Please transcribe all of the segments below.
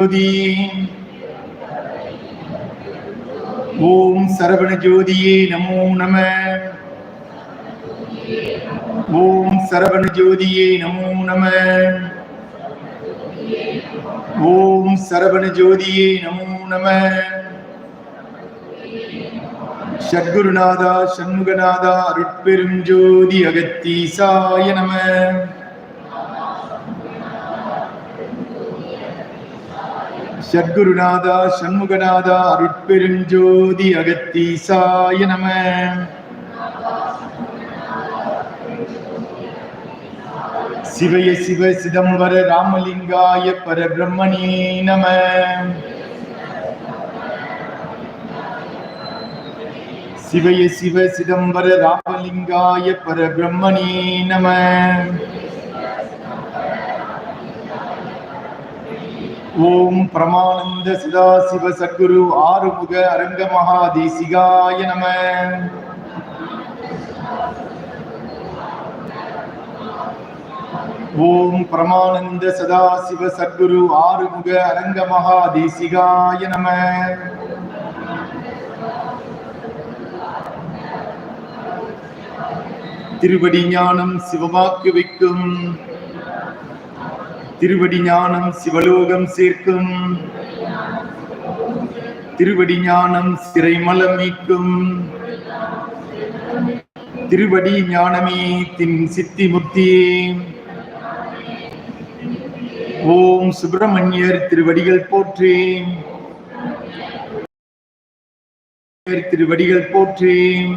ஜோதி. ஓம் சரவண ஜோதியே நமோ நம. ஓம் சரவண ஜோதியே நமோ நம. ஓம் சரவண ஜோதியே நமோ நம. சத்குருநாதா சண்முகநாதா அருட்பெரும் ஜோதி அகத்தீசாய நம. சத்குருநாதா சண்முகநாதா அருட்பெருஞ்சோதி அகத்தீசாய நம. சிவய சிவ சிதம்பர ராமலிங்காய பரபிரம்மணே நம. சிவய சிவ சிதம்பர ராமலிங்காய பரபிரம்மணே நம. ஓம் பிரமானந்த சதாசிவ சத்குரு ஆறுமுக அரங்க மகாதேசிகாய நம. ஓம் பிரமானந்த சதாசிவ சத்குரு ஆறுமுக அரங்க மகாதேசிகாய நம. திருவடி ஞானம் சிவமாக்கு வைக்கும். திருவடி ஞானம் சிவலோகம் சேர்க்கும். திருவடி ஞானம் சிறைமலம் மீட்கும். திருவடி ஞானமே தின் சித்தி முக்தியே ஓம் சுப்பிரமணியர் திருவடிகள் போற்றேன் திருவடிகள் போற்றேன்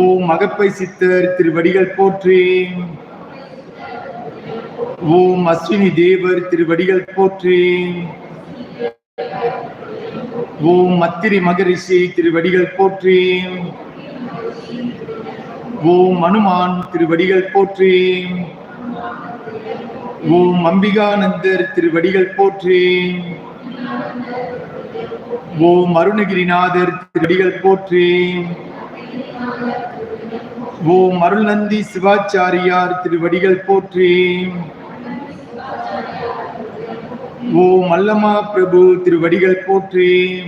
ஓம் மகப்பை சித்தர் திருவடிகள் போற்றேன் ஓம் அஸ்வினி தேவர் திருவடிகள் போற்றி. ஓம் மத்திரி மகரிஷி திருவடிகள் போற்றி. ஓம் அனுமான் திருவடிகள் போற்றி. ஓம் அம்பிகானந்தர் திருவடிகள் போற்றி. ஓம் அருணகிரிநாதர் திருவடிகள் போற்றி. ஓம் அருள்நந்தி சிவாச்சாரியார் திருவடிகள் போற்றி. ஓம் அல்லமா பிரபு திருவடிகள் போற்றி.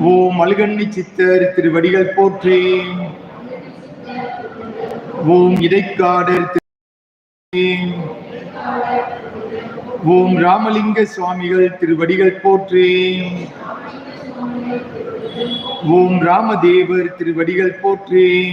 ஓம் மல்கண்ணி சித்தர் திருவடிகள் போற்றி. ஓம் இடைக்காடர் திரு- ஓம் ராமலிங்க சுவாமிகள் திருவடிகள் போற்றி. ஓம் ராமதேவர் திருவடிகள் போற்றி.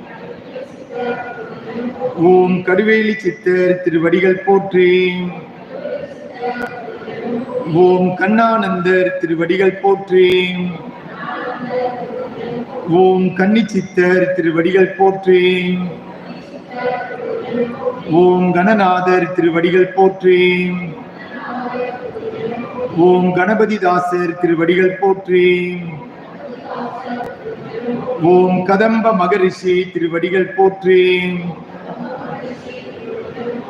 ஓம் கடுவேலி சித்தர் திருவடிகள் போற்றி. ஓம் கண்ணானந்தர் திருவடிகள் போற்றி. ஓம் கன்னி சித்தர் திருவடிகள் போற்றி. ஓம் கணநாதர் திருவடிகள் போற்றி. ஓம் கணபதி தாசர் திருவடிகள் போற்றி. ஓம் கதம்ப மகரிஷி திருவடிகள் போற்றி.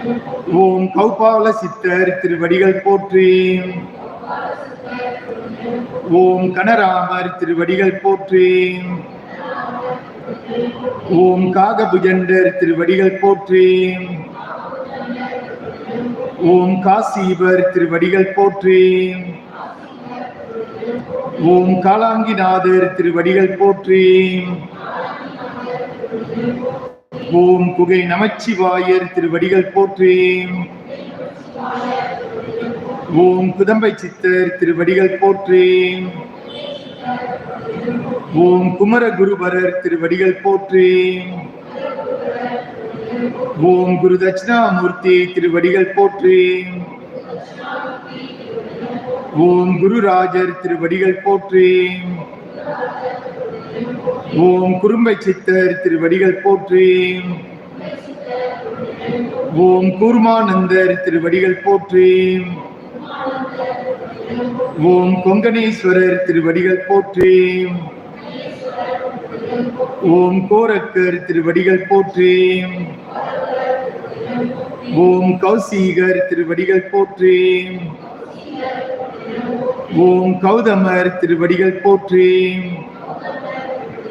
ஓம் கௌபால சித்தர் திருவடிகள் போற்றி. ஓம் கனராமர் திருவடிகள் போற்றி. ஓம் காகபுஜண்டர் திருவடிகள் போற்றி. ஓம் காசீவர் திருவடிகள் போற்றி. ஓம் காலாங்கிநாதர் திருவடிகள் போற்றி. ஓம் குகை நமச்சிவாயர் திருவடிகள் போற்றி ஓம் குதம்பை சித்தர் திருவடிகள் போற்றி ஓம் குமர குருபரர் திருவடிகள் போற்றி ஓம் குரு தட்சிணாமூர்த்தி திருவடிகள் போற்றி ஓம் குருராஜர் திருவடிகள் போற்றி ஓம் குறும்பை சித்தர் திருவடிகள் போற்றி. ஓம் கூர்மானந்தர் திருவடிகள் போற்றி. ஓம் கொங்கணேஸ்வரர் திருவடிகள் போற்றி. ஓம் கோரக்கர் திருவடிகள் போற்றி. ஓம் கௌசீகர் திருவடிகள் போற்றி. ஓம் கௌதமர் திருவடிகள் போற்றி.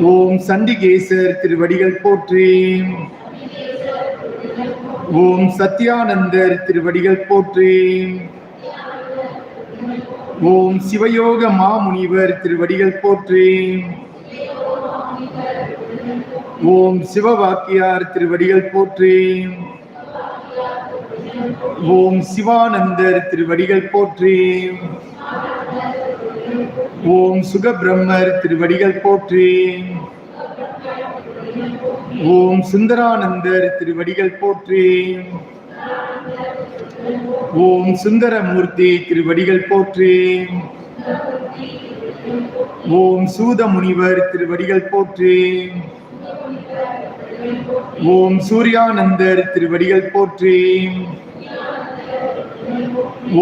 ஓம் சண்டிகேசர் திருவடிகள் போற்றி. ஓம் சத்யானந்தர் திருவடிகள் போற்றி. ஓம் சிவயோக மாமுனிவர் திருவடிகள் போற்றி. ஓம் சிவவாக்கியார் திருவடிகள் போற்றி. ஓம் சிவானந்தர் திருவடிகள் போற்றி. ஓம் சுகபிரம்மர் திருவடிகள் போற்றி. ஓம் சுந்தரானந்தர் திருவடிகள் போற்றி. ஓம் சுந்தரமூர்த்தி திருவடிகள் போற்றி. ஓம் சூத முனிவர் திருவடிகள் போற்றி. ஓம் சூர்யானந்தர் திருவடிகள் போற்றி.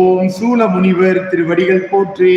ஓம் சூல முனிவர் திருவடிகள் போற்றி.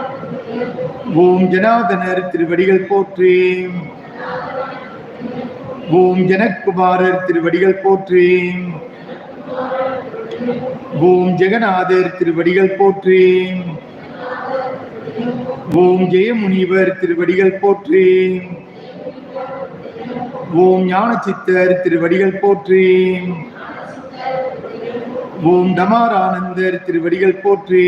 ஓம் ஜனாதனர் திருவடிகள் போற்றி. ஓம் ஜனக்குமாரர் திருவடிகள் போற்றி. ஓம் ஜெகநாதர் திருவடிகள் போற்றி. ஓம் ஜெயமுனிவர் திருவடிகள் போற்றி. ஓம் ஞானசித்தர் திருவடிகள் போற்றி. ஓம் டமாரானந்தர் திருவடிகள் போற்றி.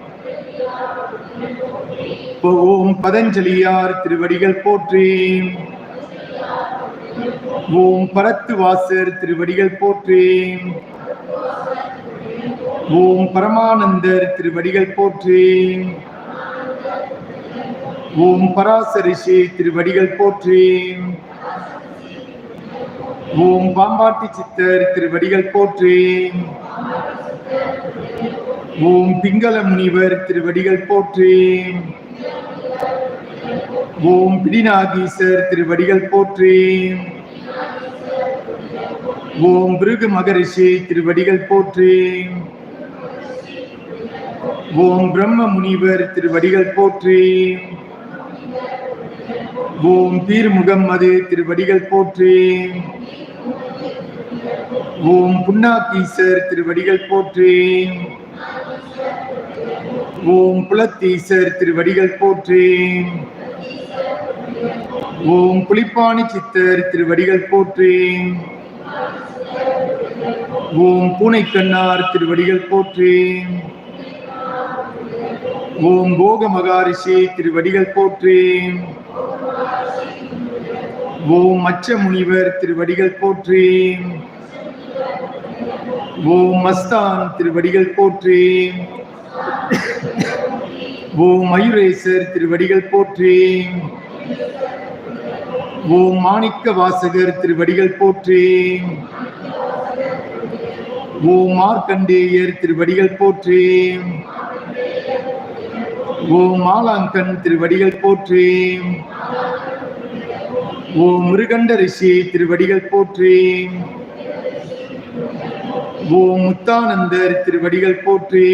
ஓம் பதஞ்சலியார் திருவடிகள் போற்றி. ஓம் பரத்து வாசர் திருவடிகள் போற்றி. ஓம் பரமானந்தர் திருவடிகள் போற்றி. ஓம் பராசரிஷி திருவடிகள் போற்றி. ஓம் பாம்பாட்டி சித்தர் திருவடிகள் போற்றி. ஓம் பிங்கள முனிவர் திருவடிகள் போற்றி. ஓம் பிடிநாகீசர் திருவடிகள் போற்றி. ஓம் பிருகு மகரிஷி திருவடிகள் போற்றி. ஓம் பிரம்ம முனிவர் திருவடிகள் போற்றி. ஓம் பீர் முகம்மது திருவடிகள் போற்றி. ஓம் புன்னாக்கீசர் திருவடிகள் போற்றி. ஓம் புலத்தீசர் திருவடிகள் போற்றி ஓம் புலிப்பாணி சித்தர் திருவடிகள் போற்றி ஓம் பூனைக்கண்ணார் திருவடிகள் போற்றி ஓம் போக மகாரிஷி திருவடிகள் போற்றி ஓம் மச்ச முனிவர் திருவடிகள் போற்றி ஓம் மஸ்தான் திருவடிகள் போற்றி ஓம் மயூரேசர் திருவடிகள் போற்றி. ஓம் மாணிக்க வாசகர் திருவடிகள் போற்றி. ஓம் மார்க்கண்டேயர் திருவடிகள் போற்றி. ஓம் மாலாங்கன் திருவடிகள் போற்றி. ஓம் மிருகண்ட ரிஷி திருவடிகள் போற்றி. ஓம் முத்தானந்தர் திருவடிகள் போற்றி.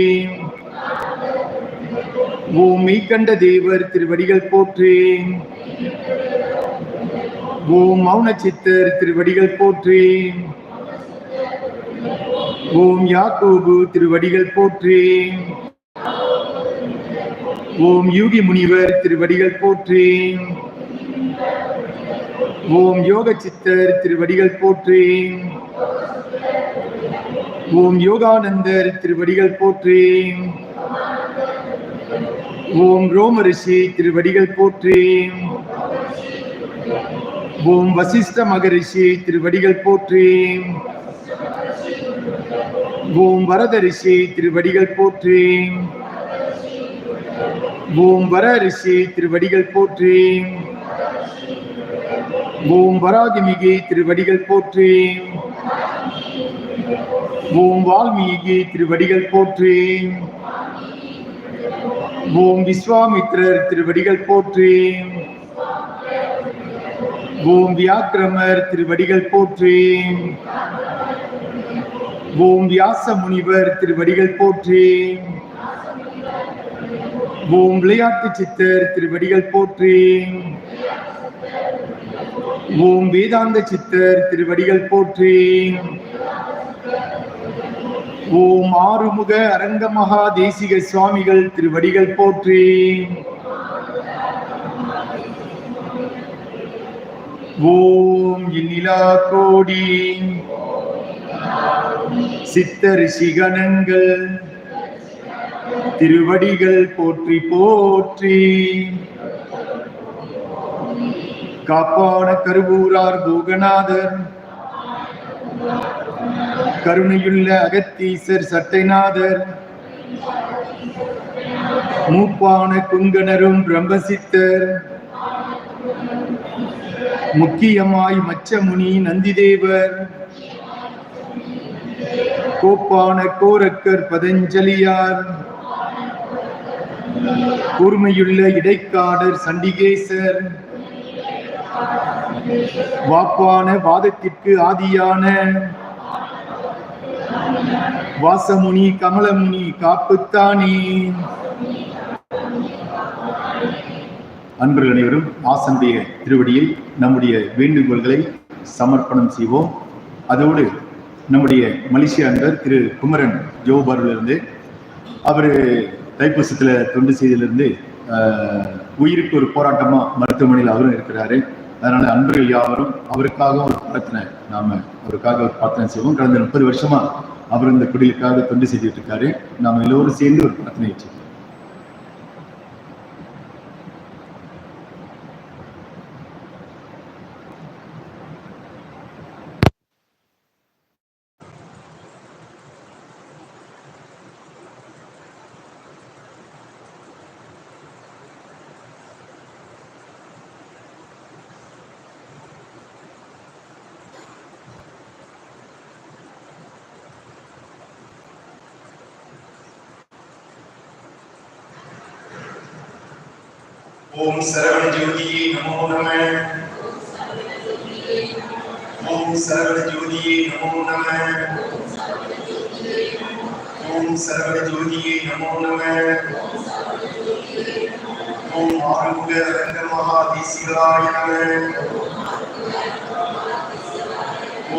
ஓம் கண்ட தேவர் திருவடிகள் போற்றி ஓம் மௌன சித்தர் திருவடிகள் போற்றி ஓம் யாக்கோபு திருவடிகள் போற்றி ஓம் யூகி முனிவர் திருவடிகள் போற்றி ஓம் யோக சித்தர் திருவடிகள் போற்றி ஓம் யோகானந்தர் திருவடிகள் போற்றி ஓம் ரோமரிஷி திருவடிகள் போற்றி. ஓம் வசிஷ்ட மகரிஷி திருவடிகள் போற்றி. ஓம் வரதரிஷி திருவடிகள் போற்றி. ஓம் வர திருவடிகள் போற்றி. ஓம் வராதிமிகி திருவடிகள் போற்றி. ஓம் வால்மீகி திருவடிகள் போற்றி. ஓம் விஸ்வாமித்ரர் திருவடிகள் போற்றி. ஓம் வியாக்கிரமர் திருவடிகள் போற்றி. ஓம் வியாச முனிவர் திருவடிகள் போற்றி. ஓம் விளையாட்டு சித்தர் திருவடிகள் போற்றி. ஓம் வேதாந்த சித்தர் திருவடிகள் போற்றி. ஓம் ஆறுமுக அரங்கமகா தேசிக சுவாமிகள் திருவடிகள் போற்றி. ஓம் இந்நிலா கோடி. சித்த ரிஷிகணங்கள் திருவடிகள் போற்றி போற்றி. காப்பான கருவூரார் பூகநாதர். கருணையுள்ள அகத்தீசர் சட்டைநாதர் மூப்பான குங்கணரும் பிரம்மசித்தர் முக்கியமாய் மச்சமுனி நந்திதேவர் கோப்பான கோரக்கர் பதஞ்சலியார் கூர்மையுள்ள இடைக்காடர் சண்டிகேசர் வாப்பான வாதத்திற்கு ஆதியான. வாசமுனி கமலமுனி காப்புத்தானே. அன்பர்கள் அனைவரும் ஆசனுடைய திருவடியில் நம்முடைய வேண்டுகோள்களை சமர்ப்பணம் செய்வோம். அதோடு நம்முடைய மலேசிய அன்பர் திரு குமரன் ஜோபாரிலிருந்து அவர் தைப்பூசத்தில் தொண்டு செய்திலிருந்து உயிருக்கு ஒரு போராட்டமா மருத்துவமனையில் அவரும் இருக்கிறாரு. அதனால அன்பர்கள் யாவரும் அவருக்காக ஒரு பிரார்த்தனை நாம அவருக்காக ஒரு பிரார்த்தனை செய்வோம். கடந்த முப்பது வருஷமா அவர் இந்த குடிலுக்காக தொண்டு செய்துட்டு இருக்காரு. நாம எல்லோரும் சேர்ந்து ஒரு பிரார்த்தனை வச்சுக்கோம் ஓம் சரவண ஜோதியே நமோ நம ஓம் சரவண ஜோதியே நமோ நம ஓம் சரவண ஜோதியே நமோ நம ஓம் ஆறுமுக ரங்க மகாதீசிகாய நம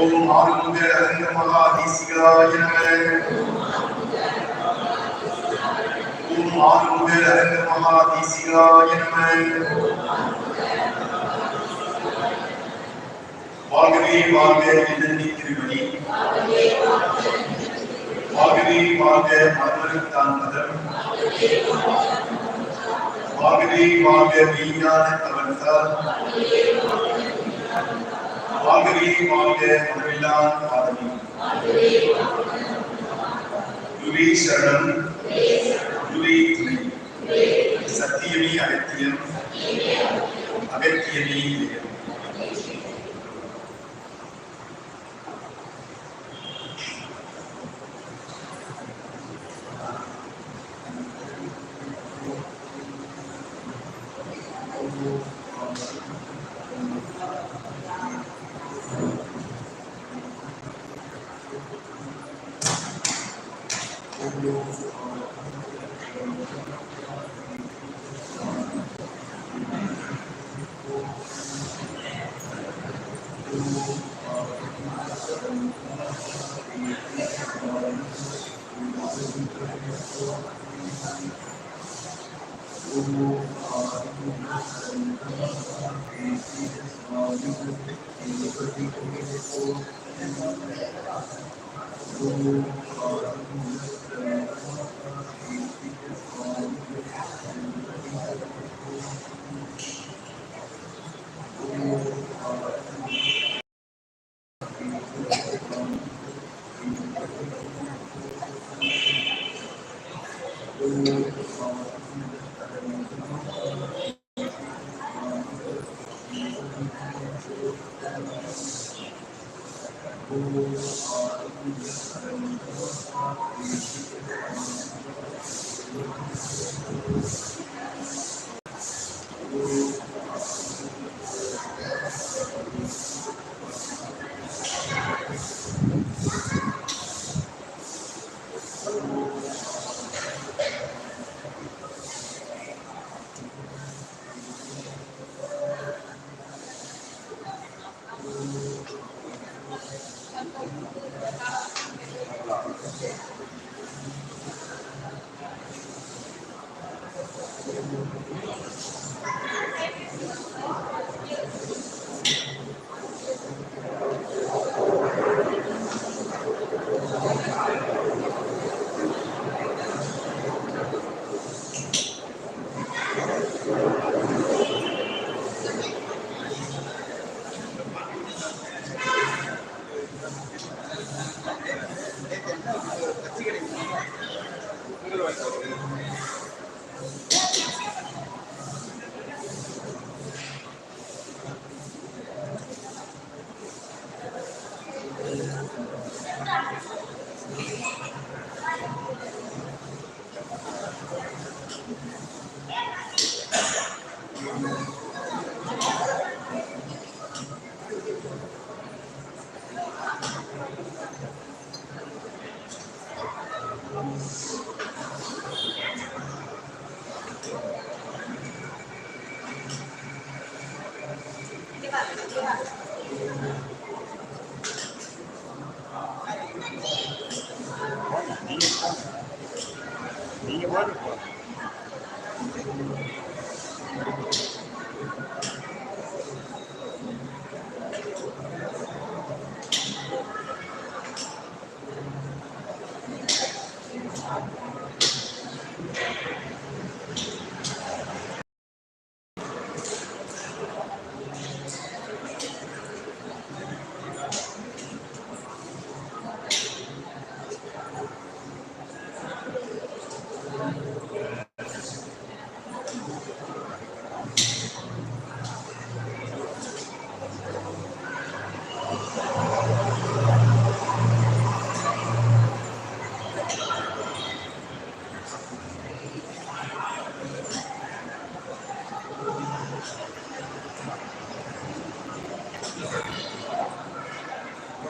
ஓம் ஆறுமுக ரங்க மகாதீசிகாய நம ஓம் ஆறுமுக ரங்க மகாதீசிகாய நம வாழ்கவே வாழ்க என்னென்னி திருமணி வாழ்கவே வாழ்க மலர்தான் மதம் வாழ்கவே வாழ்க மெய்ஞான தவழ்ந்தார் வாழ்கவே வாழ்க மனவில்லான் பாதமி குருவே சரணம் குருவே துணை சத்தியமே அகத்தியம் அகத்தியமே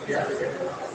Gracias.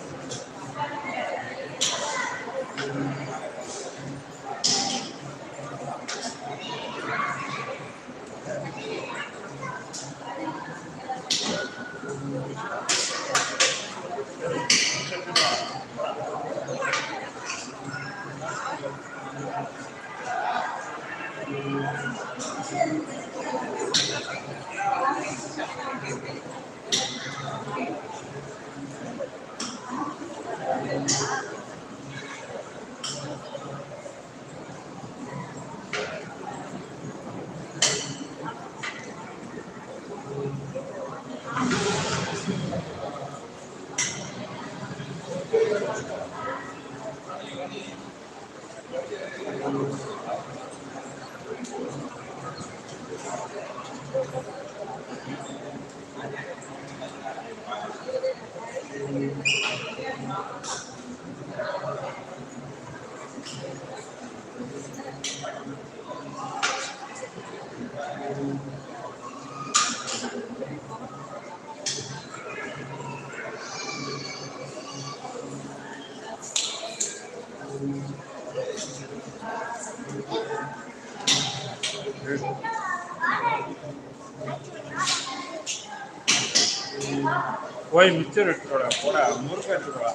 ಓಯ್ ಮಿಕ್ಸರ್ ಇಟ್ಕೊಡ ಕೊಡ ಮೂರು ರೂಪಾಯಿ ಇಟ್ಕೊಡ